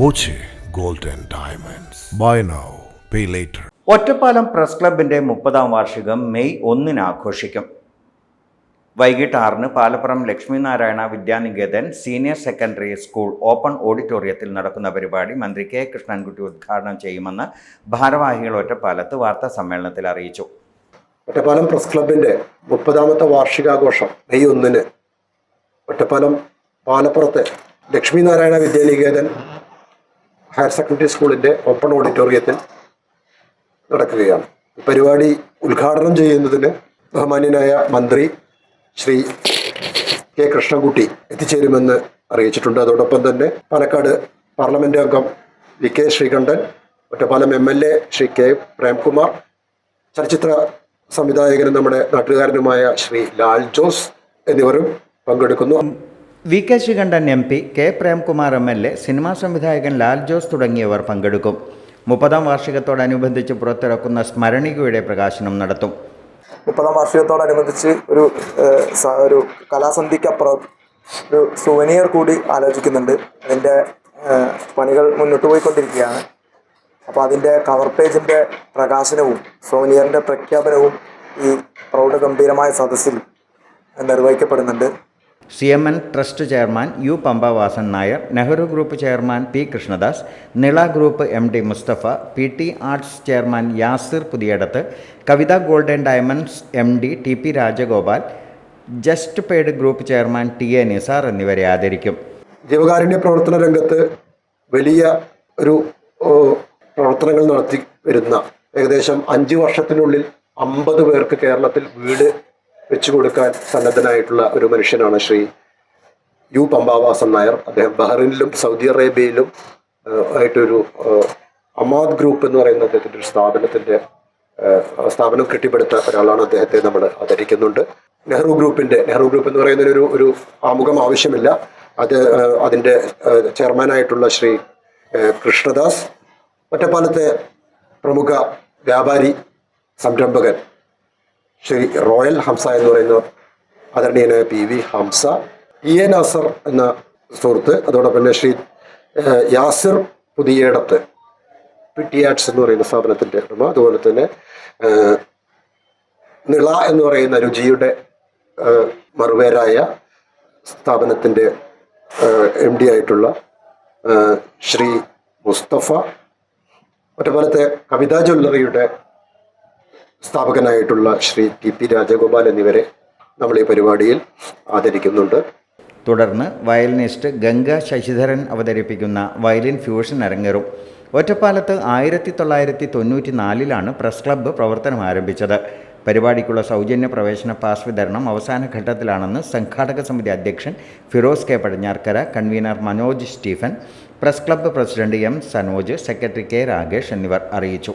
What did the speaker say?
Boche gold diamonds. Buy now pay later. Ottapalam press ക്ലബിന്റെ മുപ്പതാം വാർഷികം മെയ് ഒന്നിന് ആഘോഷിക്കും. വൈകിട്ട് ആറിന് Palappuram Lakshminarayana Vidyanikethan senior secondary school open ഓഡിറ്റോറിയത്തിൽ നടക്കുന്ന പരിപാടി മന്ത്രി കെ കൃഷ്ണൻകുട്ടി ഉദ്ഘാടനം ചെയ്യുമെന്ന് ഭാരവാഹികൾ ഒറ്റപ്പാലത്ത് വാർത്താ സമ്മേളനത്തിൽ അറിയിച്ചു. ഒറ്റപ്പാലം പ്രസ് ക്ലബിന്റെ മുപ്പതാമത്തെ വാർഷികാഘോഷം മെയ് ഒന്നിന്. ഒറ്റപ്പാലം പാലപ്പുറത്തെ ലക്ഷ്മിനാരായണ വിദ്യാനികേതൻ ഹയർ സെക്കൻഡറി സ്കൂളിന്റെ ഓപ്പൺ ഓഡിറ്റോറിയത്തിൽ നടക്കുകയാണ്. പരിപാടി ഉദ്ഘാടനം ചെയ്യുന്നതിന് ബഹുമാന്യനായ മന്ത്രി ശ്രീ കെ കൃഷ്ണൻകുട്ടി എത്തിച്ചേരുമെന്ന് അറിയിച്ചിട്ടുണ്ട്. അതോടൊപ്പം തന്നെ പാലക്കാട് പാർലമെന്റ് അംഗം V K Sreekandan Ottapalam M L A Shri K Premkumar ചലച്ചിത്ര സംവിധായകനും നമ്മുടെ നാട്ടുകാരനുമായ ശ്രീ ലാൽ ജോസ് എന്നിവരും പങ്കെടുക്കുന്നു. V K Sreekandan M P K Premkumar M L A cinema സംവിധായകൻ ലാൽ ജോസ് തുടങ്ങിയവർ പങ്കെടുക്കും. മുപ്പതാം വാർഷികത്തോടനുബന്ധിച്ച് പുറത്തിറക്കുന്ന സ്മരണികയുടെ പ്രകാശനം നടത്തും. മുപ്പതാം വാർഷികത്തോടനുബന്ധിച്ച് ഒരു ഒരു കലാസന്ധിക്കപ്പുറം ഒരു സുവനിയർ കൂടി ആലോചിക്കുന്നുണ്ട്. അതിന്റെ പണികൾ മുന്നോട്ട് പോയിക്കൊണ്ടിരിക്കുകയാണ്. അപ്പോൾ അതിന്റെ കവർ പേജിന്റെ പ്രകാശനവും സുവനിയറിന്റെ പ്രഖ്യാപനവും ഈ പ്രൗഢഗംഭീരമായ സദസ്സിൽ നിർവഹിക്കപ്പെടുന്നുണ്ട്. C M N trust chairman U Pampavasan Nair Nehru group chairman P Krishnadas Nila group M D Mustafa P T arts chairman Yasir Puthiyadath Kavitha golden diamonds M D T P Rajagopal just paid group chairman T A Nisar എന്നിവരെ ആദരിക്കും. ജീവകാരുണ്യ പ്രവർത്തന രംഗത്ത് വലിയ ഒരു പ്രവർത്തനങ്ങൾ നടത്തി വരുന്ന ഏകദേശം അഞ്ച് വർഷത്തിനുള്ളിൽ അമ്പത് പേർക്ക് കേരളത്തിൽ വീട് വെച്ചു കൊടുക്കാൻ സന്നദ്ധനായിട്ടുള്ള ഒരു മനുഷ്യനാണ് ശ്രീ യു പമ്പാവാസൻ നായർ. അദ്ദേഹം ബഹ്റിനിലും സൗദി അറേബ്യയിലും ആയിട്ടൊരു അമാദ് ഗ്രൂപ്പ് എന്ന് പറയുന്ന അദ്ദേഹത്തിന്റെ ഒരു സ്ഥാപനത്തിന്റെ സ്ഥാപനം കെട്ടിപ്പടുത്ത ഒരാളാണ് അദ്ദേഹത്തെ നമ്മൾ ആദരിക്കുന്നുണ്ട്. നെഹ്റു ഗ്രൂപ്പിന്റെ നെഹ്റു ഗ്രൂപ്പ് എന്ന് പറയുന്നതിനൊരു ഒരു ആമുഖം ആവശ്യമില്ല. അത് അതിന്റെ ചെയർമാനായിട്ടുള്ള ശ്രീ കൃഷ്ണദാസ് ഒറ്റപ്പാലത്തെ പ്രമുഖ വ്യാപാരി സംരംഭകൻ ശ്രീ റോയൽ ഹംസ എന്ന് പറയുന്ന ആദരണീയനായ P V Hamsa E A Nasar എന്ന സുഹൃത്ത് അതോടൊപ്പം തന്നെ ശ്രീ യാസിർ പുതിയേടത്ത് ടി ആർട്സ് എന്ന് പറയുന്ന സ്ഥാപനത്തിന്റെ ഉടമ അതുപോലെ തന്നെ നിള എന്ന് പറയുന്ന രുചിയുടെ മറുപേരായ സ്ഥാപനത്തിന്റെ എം ഡി ആയിട്ടുള്ള ശ്രീ മുസ്തഫ ഒറ്റപ്പാലത്തെ കവിതാ ജ്വല്ലറിയുടെ സ്ഥാപകനായിട്ടുള്ള ശ്രീ ടി പി രാജഗോപാൽ എന്നിവരെ നമ്മൾ ഈ പരിപാടിയിൽ ആദരിക്കുന്നുണ്ട്. തുടർന്ന് വയലിനിസ്റ്റ് ഗംഗ ശശിധരൻ അവതരിപ്പിക്കുന്ന വയലിൻ ഫ്യൂഷൻ അരങ്ങേറും. ഒറ്റപ്പാലത്ത് ആയിരത്തി തൊള്ളായിരത്തി തൊണ്ണൂറ്റി നാലിലാണ് പ്രസ് ക്ലബ്ബ് പ്രവർത്തനം ആരംഭിച്ചത്. പരിപാടിക്കുള്ള സൗജന്യ പ്രവേശന പാസ് വിതരണം അവസാന ഘട്ടത്തിലാണെന്ന് സംഘാടക സമിതി അധ്യക്ഷൻ Firoz K Padinjarkara convener Manoj Stephen press club president M Sanoj secretary K Rakesh എന്നിവർ അറിയിച്ചു.